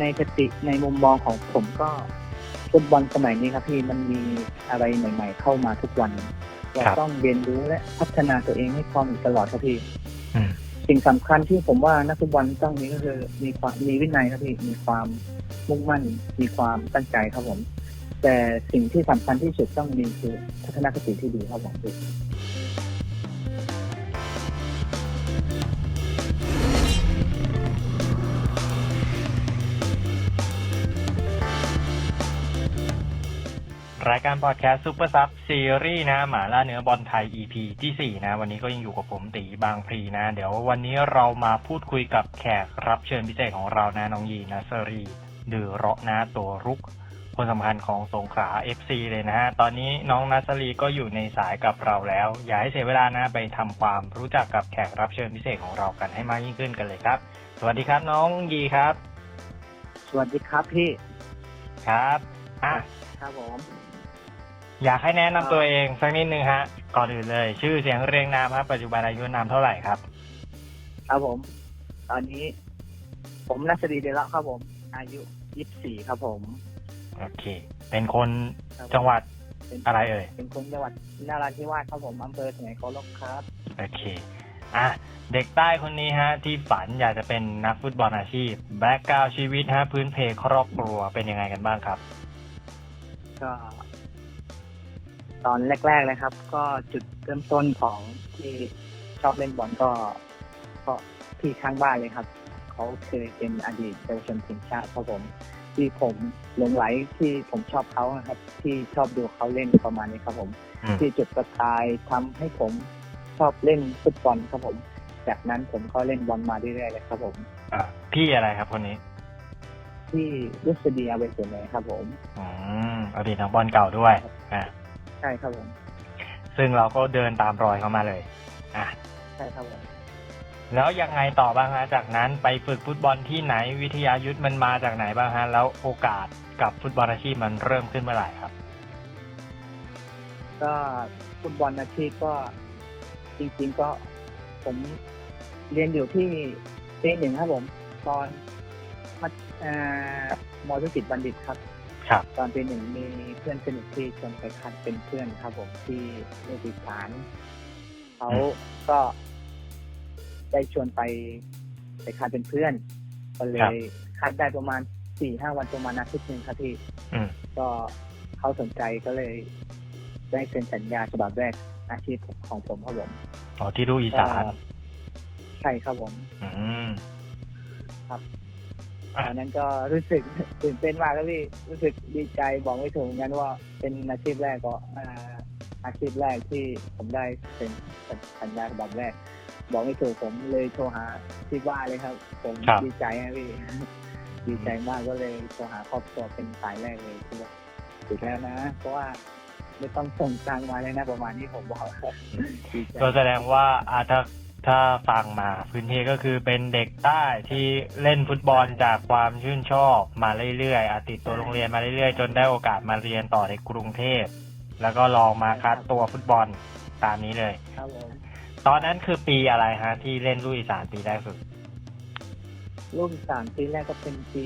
ในคติในมุมมองของผมก็ฟุตบอลสมัยนี้ครับพี่มันมีอะไรใหม่ ๆ เข้ามาทุกวันเราครับต้องเรียนรู้และพัฒนาตัวเองให้พร้อมอยู่ตลอดครับพี่อืมสิ่งสำคัญที่ผมว่านักฟุตบอลต้องมีก็คือมีความมีวินัยครับพี่มีความมุ่งมั่น มีความตั้งใจครับผม แต่สิ่งที่สำคัญที่สุดต้องมีคือทัศนคติที่ดีครับผมพี่ รายการพอดแคสต์ซูเปอร์ซับซีรีส์นะหมาล่าเนื้อบอลไทย EP ที่ 4 นะ วันนี้ก็ยังอยู่กับผมตีบางพลีนะ เดี๋ยววันนี้เรามาพูดคุยกับแขกรับเชิญพิเศษของเรานะน้องยีนาเซอรีดือเราะนะตัวรุก คนสำคัญของสงขลา FC เลยนะฮะ ตอนนี้น้องนัสรีก็อยู่ในสายกับเราแล้ว อย่าให้เสียเวลานะไปทำความรู้จักกับแขกรับเชิญพิเศษของเรากันให้มากยิ่งขึ้นกันเลยครับ สวัสดีครับน้องยีครับ สวัสดีครับพี่ ครับ อะ ครับผม อยากให้แนะนำตัวเองสักนิดนึงฮะ ก่อนอื่นเลย ชื่อเสียงเรียงนามครับปัจจุบันอายุนามเท่าไหร่ครับ ครับผม ตอนนี้ ผมนัสดีเดละครับผม อายุยี่สิบสี่ครับผมโอเค เป็นคนครับผมจังหวัดเป็นอะไรเอ่ย เป็นคนจังหวัดนาราธิวาสครับผมอำเภอสุไหงโกลกครับ โอเค อะ เด็กใต้คนนี้ฮะ ที่ฝันอยากจะเป็นนักฟุตบอลอาชีพ แบ็กกราวชีวิตฮะ พื้นเพครอบครัวเป็นยังไงกันบ้างครับ ก็ ตอนแรกๆเลยครับ ก็จุดเริ่มต้นของที่ชอบเล่นบอลก็ก็ที่ข้างบ้านเลยครับ เขาเคยเป็นอดีตเยาวชนทีมชาติครับผม ที่ผมหลงไหลที่ผมชอบเขานะครับ ที่ชอบดูเขาเล่นประมาณนี้ครับผมอืมที่จุดประกายทำให้ผมชอบเล่นฟุตบอลครับผม จากนั้นผมก็เล่นบอลมาเรื่อยๆเลยครับผมอะพี่อะไรครับคนนี้ที่รุสเดียเวสเนครับผม อืมอดีตนักบอลเก่าด้วยอะ ใช่ครับผมซึ่งเราก็เดินตามรอยเขามาเลยอะใช่ครับผมแล้วยังไงต่อบ้างฮะจากนั้นไปฝึกฟุตบอลที่ไหนวิทยายุทธมันมาจากไหนบ้างฮะแล้วโอกาสกับฟุตบอลอาชีพมันเริ่มขึ้นเมื่อไหร่ครับ ก็ฟุตบอลอาชีพก็จริง ๆก็ผมเรียนอยู่ที่ปีหนึ่งครับผมตอนมัธเอ่อมอธุรกิจบัณฑิตครับ ครับตอนปีหนึ่งมีเพื่อนสนิทที่ชวนไปคัดเป็นเพื่อนครับ ผมที่เลือดิสานเขาก็ได้ชวนไปไปคัดเป็นเพื่อนก็เลครับ ยคัดได้ประมาณสี่ห้าวันประมาณอาทิตย์หนึ่งครับพี่ อืม ก็เขาสนใจก็เลยได้เซ็นสัญญาฉบับแรกอาชีพของผมครับผมอ๋อที่ลูกอีสานก็ใช่ครับผม อืมครับอะ ตอนนั้นก็รู้สึกตื่นเต้นมากครับพี่รู้สึกดีใจบอกไม่ถูกเหมือนกันว่าเป็นอาชีพแรกก็อ่าอาชีพแรกที่ผมได้เซ็นสัญญาฉบับแรก บอกไม่ถูกผมเลยโทรหาที่บ้านเลยครับ ผมครับ ดีใจครับพี่ ดีใจมากก็เลยโทรหาครอบครัวเป็นสายแรกเลยที่ว่าติดแล้วนะ เพราะว่าไม่ต้องส่งตังค์มาเลยนะประมาณนี้ผมบอกดีใจ ก็แสดงว่าอ่าถ้า ถ้าฟังมาพื้นที่ก็คือเป็นเด็กใต้ที่เล่นฟุตบอลจากความชื่นชอบมาเรื่อยๆอะติดตัวโรงเรียนมาเรื่อยๆ จนได้โอกาสมาเรียนต่อในกรุงเทพ แล้วก็ลองมาคัดตัวฟุตบอลตามนี้เลย ครับผมตอนนั้นคือปีอะไรฮะ ที่เล่นลูกอีสานปีแรกสุดรุ่นสามปีแรกก็เป็นปี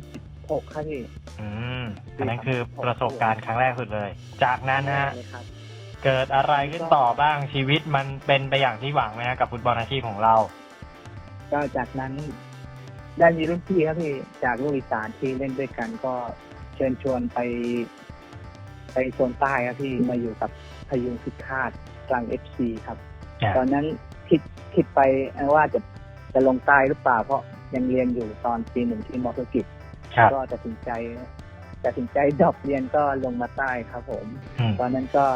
2016ครับพี่อืมอันนั้นคือประสบการณ์ครั้งแรกสุดเลย จากนั้นฮะ เลยครับ เกิดอะไรขึ้นต่อบ้างชีวิตมันเป็นไปอย่างที่หวังไหมฮะกับฟุตบอลอาชีพของเรา ก็จากนั้นได้มีรุ่นพี่ครับพี่จากลูกอีสานที่เล่นด้วยกันก็เชิญชวนไป ไปโซนใต้ครับพี่มาอยู่กับพยุงพิฆาตกลางเอฟซีครับอ่าตอนนั้นคิดคิดไปว่าจะจะลงใต้หรือเปล่า เพราะยังเรียนอยู่ตอนปีหนึ่งที่มอเตอร์กิจ ครับก็ตัดสินใจตัดสินใจดรอปเรียนก็ลงมาใต้ครับผม อืมตอนนั้นก็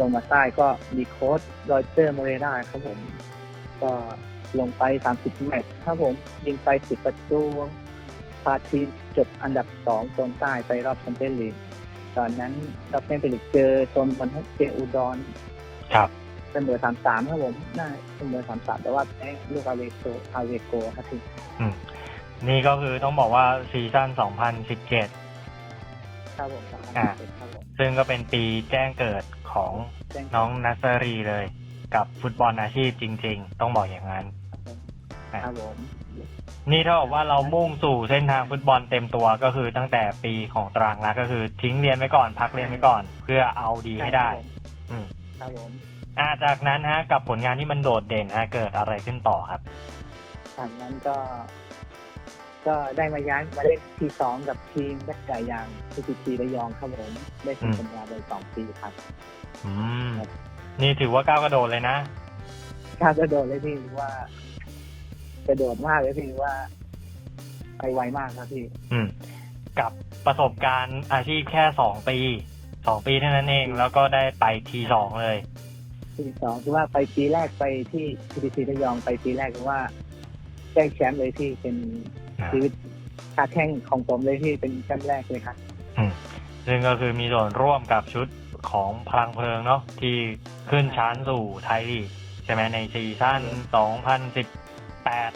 ลงมาใต้ก็มีโค้ชรอยเตอร์โมเรราครับผม ก็ลงไป 30 แมตช์ครับผมยิงไป 10 ประตูพาทีมจบอันดับ2โซนใต้ไปรอบแชมเปี้ยนลีกตอนนั้นรอบแชมเปี้ยนลีกเจอโซนบอลเจออุดรครับเสมอ3-3ครับผมน่าเสมอ3-3แต่ว่าแพ้ลูกอาเวโกอาเวโกครับพี่อืมนี่ก็คือต้องบอกว่าซีซั่น 2017 ครับผมอ่า2017ครับผม ซึ่งก็เป็นปีแจ้งเกิดของแจ้งน้องนัสเซอรีเลย กับฟุตบอลอาชีพจริง ๆ ต้องบอกอย่างนั้นครับผมครับผมนี่เท่ากับว่าเรามุ่งสู่เส้นทางฟุตบอลเต็มตัวก็คือตั้งแต่ปีของตรังแล้วก็คือทิ้งเรียนไว้ก่อนพักเรียนไว้ก่อน เพื่อเอาดีให้ได้ อืม ครับผมอ่าจากนั้นฮะ กับผลงานที่มันโดดเด่นฮะ เกิดอะไรขึ้นต่อครับ จากนั้นก็ ก็ได้มาย้ายมาเล่นทีสองกับทีมแบกไก่ยางพีทีทีระยองครับผมได้เซ็นสัญญาไปสองปีครับอืมครับนี่ถือว่าก้าวกระโดดเลยนะก้าวกระโดดเลยพี่ว่ากระโดดมากเลยพี่ว่าไปไวมากครับพี่ อืม กับประสบการณ์อาชีพแค่สองปีสองปีเท่านั้นเอง แล้วก็ได้ไปทีสองเลย ทีสองคือว่าไปปีแรกไปที่พีทีทีระยองไปปีแรกคือว่าแจ้งแชมป์เลยที่เป็นอ่า ชีวิตชาแข่งของผมเลยที่เป็นแชมป์แรกเลยครับอืมซึ่งก็คือมีส่วนร่วมกับชุดของพลังเพลิงเนาะที่ขึ้นชั้นสู่ไทยลีกใช่ไหมในซีซั่น2018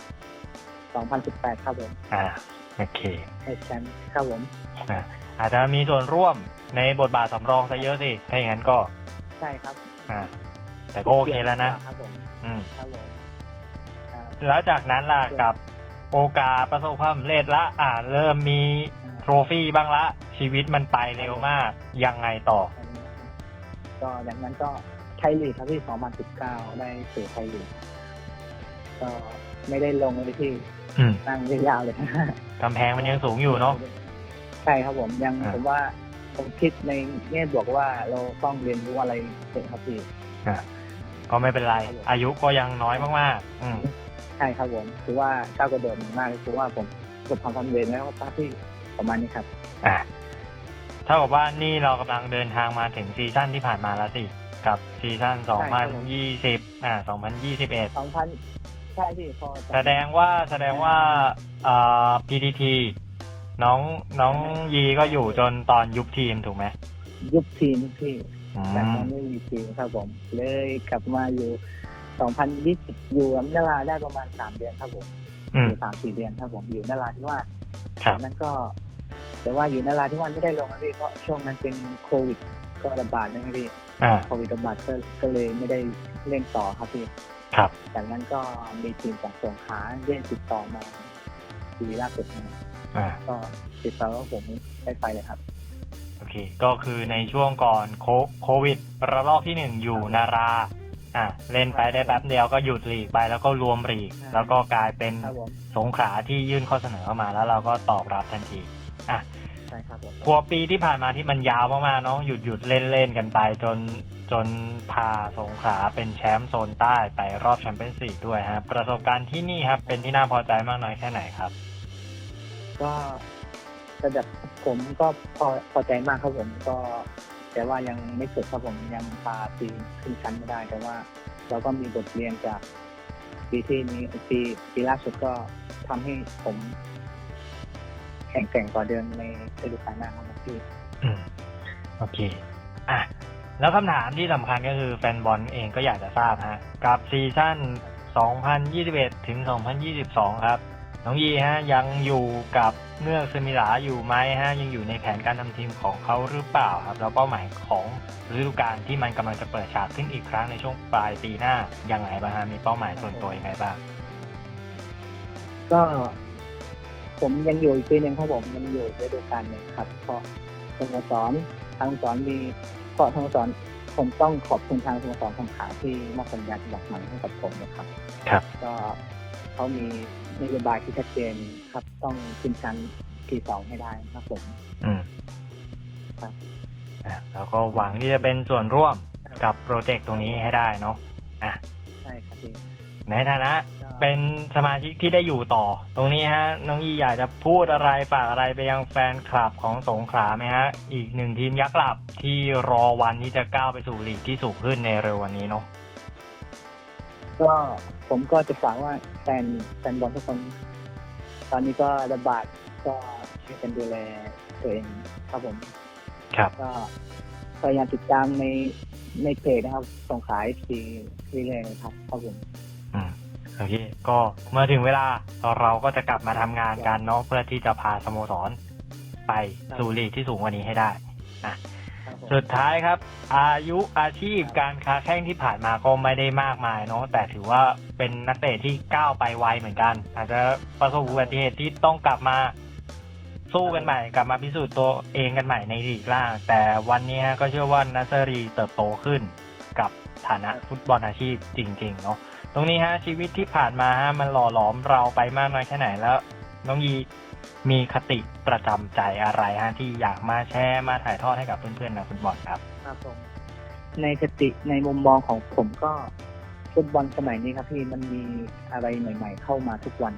2018 ครับผมอ่าโอเคได้แชมป์ครับผมอ่าอาจจะมีส่วนร่วมในบทบาทสำรองซะเยอะสิถ้าอย่างนั้นก็ ใช่ครับอ่าแต่ก็โอเคแล้วนะครับผมอืมครับผมครับแล้วจากนั้นล่ะกับ โอกาสประสบความสำเร็จละ อ่าเริ่มมีโทรฟี่บ้างละ ชีวิตมันไปเร็วมาก ยังไงต่อ ก็จากนั้นก็ไทยลีกครับที่ 2019 ได้สู่ไทยลีกก็ไม่ได้ลงเลยที่อืมนั่งยาวๆเลยกำแพงมันยังสูงอยู่เนาะ ใช่ครับผมยังอ่า ผมว่าผมคิดในแง่บวกว่าเราต้องเรียนรู้อะไรเยอะครับพี่อ่าก็ไม่เป็นไรครับผมอายุก็ยังน้อยมากๆ อืม ใช่ครับผมคือว่าก้าวกระโดดมากคือว่าผมประสบความสำเร็จแล้วครับที่ประมาณนี้ครับ อ่าเท่ากับว่านี่เรากำลังเดินทางมาถึงซีซั่นที่ผ่านมาแล้วสิ กับซีซั่น ใช่ครับผม 2020 อ่า 2021 สองพันใช่พี่พอจะ แสดงว่าแสดงว่าเอ่อ PTT น้องน้องยีก็อยู่จนตอนยุบทีมถูกไหมยุบทีมพี่อืแต่มมันไม่มีทีมครับผม เลยกลับมาอยู่ 2020 อยู่กับนาราได้ประมาณ3เดือนครับผมอือมยู่สามสี่เดือนครับผมอยู่นาราที่ว่าสครับ นั้นก็ แต่ว่าอยู่นาราที่ว่าไม่ได้ลงนะพี่เพราะช่วงนั้นเป็นโควิด ก็ระบาดนะพี่อ่า โควิดระบาดก็ก็เลยไม่ได้เล่นต่อครับพี่ครับ จากนั้นก็มีทีมจากสงขลาเล่นติดต่อมาปีล่าสุดนะอ่า ก็ติดต่อว่าผมได้ไปเลยครับ โอเค ก็คือในช่วงก่อนโคโควิด ระลอกที่หนึ่งอยู่นารา อ่าเล่นไปได้แป๊บเดียวก็หยุดลีกไปแล้วก็รวมลีก แล้วก็กลายเป็นครับผมสงขลาที่ยื่นข้อเสนอเข้ามาแล้วเราก็ตอบรับทันทีอะใช่ครับผมครัวปีที่ผ่านมาที่มันยาวมากๆเนาะหยุดหยุดเล่นเล่นๆกันไป จนจนพาสงขลาเป็นแชมป์โซนใต้ไปรอบแชมเปี้ยนส์ลีกด้วยฮะประสบการณ์ที่นี่ครับเป็นที่น่าพอใจมากน้อยแค่ไหนครับ ก็ระดับผมก็พอพอใจมากครับผมก็ แต่ว่ายังไม่สุดครับผมยังพาทีมขึ้นชั้นไม่ได้ แต่ว่าเราก็มีบทเรียนจากปีที่นี้ปีปีล่าสุดก็ทำให้ผมแข่งแกร่งกว่าเดิมในฤดูกาลหน้าครับพี่อืมโอเค อะ แล้วคำถามที่สำคัญก็คือแฟนบอลเองก็อยากจะทราบฮะ กับซีซั่น 2021 ถึง 2022 ครับ น้องยีฮะยังอยู่กับเมือกซึมิลาอยู่ไหมฮะยังอยู่ในแผนการทำทีมของเขาหรือเปล่าครับแล้วเป้าหมายของฤดูกาลที่มันกำลังจะเปิดฉากขึ้นอีกครั้งในช่วงปลายปีหน้ายังไงบ้างฮะมีเป้าหมายส่วนตัวยังไงบ้างก็ ผมยังอยู่อีกปีหนึ่งครับผมยังอยู่ฤดูกาลหนึ่งครับเพราะสโมสรทางสอนมีเพราะทางสอนผมต้องขอบคุณทางสโมสรสงขลาที่มอบสัญญาฉบับใหม่ให้กับผมนะครับ ครับ ก็ เขามีนโยบายที่ชัดเจนครับ ต้องขึ้นชั้นที่สองให้ได้ครับผมอืมครับอะแล้วก็หวังที่จะเป็นส่วนร่วมกับโปรเจกต์ตรงนี้ให้ได้เนาะอะใช่ครับพี่ในฐานะก็เป็นสมาชิกที่ได้อยู่ต่อ ตรงนี้ฮะ น้องยีอยากจะพูดอะไรฝากอะไรไปยังแฟนคลับของสงขลาไหมฮะ อีกหนึ่งทีมยักษ์หลับที่รอวันที่จะก้าวไปสู่ลีกที่สูงขึ้นในเร็ววันนี้เนาะ ก็ผมก็จะฝากว่าแฟนแฟนบอลทุกคน ตอนนี้ก็ระบาดก็ช่วยกันดูแลตัวเองครับผม ครับ ก็พยายามติดตามในในเพจนะครับส่งขายทีเรื่อยๆนะครับครับผมอืมโอเค ก็เมื่อถึงเวลาเราก็จะกลับมาทำงานกันเนาะเพื่อที่จะพาสโมสร ไปสู่ลีกที่สูงกว่านี้ให้ได้ครับครับผม สุดท้ายครับ อายุอาชีพการค้าแข้งที่ผ่านมาก็ไม่ได้มากมายเนาะแต่ถือว่าเป็นนักเตะที่ก้าวไปไวเหมือนกัน อาจจะประสบอุบัติเหตุที่ต้องกลับมาสู้กันใหม่กลับมาพิสูจน์ตัวเองกันใหม่ในลีกล่าง แต่วันนี้ฮะก็เชื่อว่านัสเซรีเติบโตขึ้นกับฐานะฟุตบอลอาชีพจริง ๆ เนาะตรงนี้ฮะชีวิตที่ผ่านมาฮะมันหล่อหลอมเราไปมากน้อยแค่ไหนแล้ว น้องยี มีคติประจำใจอะไรฮะที่อยากมาแชร์มาถ่ายทอดให้กับเพื่อนๆนักฟุตบอลครับ ครับผม ในคติในมุมมองของผมก็ฟุตบอลสมัยนี้ครับพี่มันมีอะไรใหม่ ๆ เข้ามาทุกวัน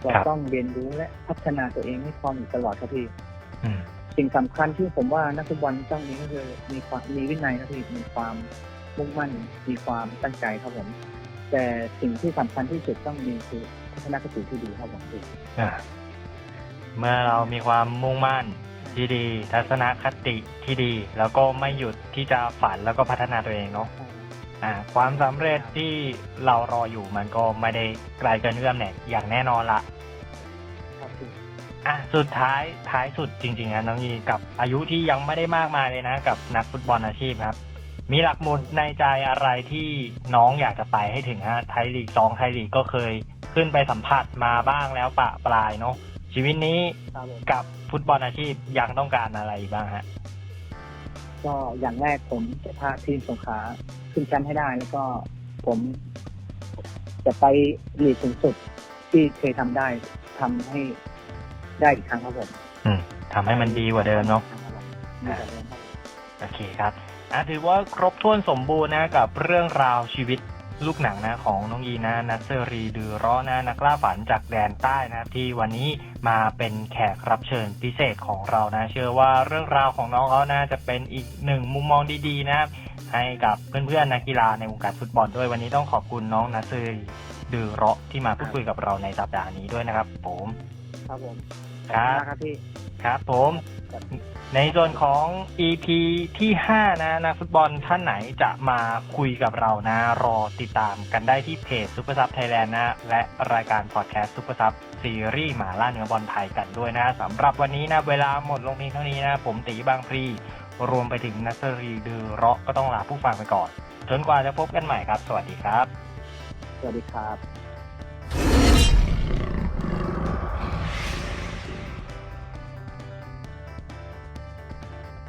เราครับต้องเรียนรู้และพัฒนาตัวเองให้พร้อมอยู่ตลอดครับพี่อืมสิ่งสำคัญที่ผมว่านักฟุตบอลต้องมีก็คือมีความมีวินัยครับพี่มีความมุ่งมั่นมีความตั้งใจครับผมแต่สิ่งที่สำคัญที่สุดต้องมีคือทัศนคติที่ดีครับผมพี่อ่า เมื่อเรามีความมุ่งมั่นที่ดี ทัศนคติที่ดี แล้วก็ไม่หยุดที่จะฝันแล้วก็พัฒนาตัวเองเนาะอ่าความสำเร็จที่เรารออยู่มันก็ไม่ได้ไกลเกินเอื้อมเนี่ยอย่างแน่นอนละครับพี่อะสุดท้ายท้ายสุดจริงๆนะน้องยีกับอายุที่ยังไม่ได้มากมายเลยนะ กับนักฟุตบอลอาชีพครับ มีหลักหมุดในใจอะไรที่น้องอยากจะไปให้ถึงฮะไทยลีกสองไทยลีกก็เคยขึ้นไปสัมผัสมาบ้างแล้วปะปลายเนาะ ชีวิตนี้ครับผมกับฟุตบอลอาชีพยังต้องการอะไรอีกบ้างฮะ ก็อย่างแรกผมจะพาทีมสงขลาขึ้นชั้นให้ได้ แล้วก็ผมจะไปลีกสูงสุดที่เคยทำได้ทำให้ได้อีกครั้งครับผมอืมทำให้มันดีกว่าเดิมเนาะ ดีกว่าเดิมครับ โอเคครับอะถือว่าครบถ้วนสมบูรณ์นะกับเรื่องราวชีวิต ลูกหนังนะของน้องยีนะนัสเซอรีดือร้อนะนักล่าฝันจากแดนใต้นะครับที่วันนี้มาเป็นแขกรับเชิญพิเศษของเรานะ เชื่อว่าเรื่องราวของน้องเขานะจะเป็นอีกหนึ่งมุมมองดีๆนะครับให้กับเพื่อนๆนักกีฬาในวงการฟุตบอลด้วยวันนี้ต้องขอบคุณน้องนัสเซอรีดือร้อที่มาพูดคุยกับเราในสัปดาห์นี้ด้วยนะครับ ผม ครับผมครับขอณมากครับพี่ครับผม ในส่วนของ EP ที่ 5 นะนักฟุตบอลท่านไหนจะมาคุยกับเรานะ รอติดตามกันได้ที่เพจซุปเปอร์ซับไทยแลนด์นะ และรายการพอดแคสต์ซุปเปอร์ซับซีรีส์หมาล่าเนื้อบอลไทยกันด้วยนะสำหรับวันนี้นะ เวลาหมดลงเพียงเท่านี้นะ ผมตีบางพลีรวมไปถึงนัสรีดือเราะก็ต้องลาผู้ฟังไปก่อน จนกว่าจะพบกันใหม่ครับ สวัสดีครับ สวัสดีครับ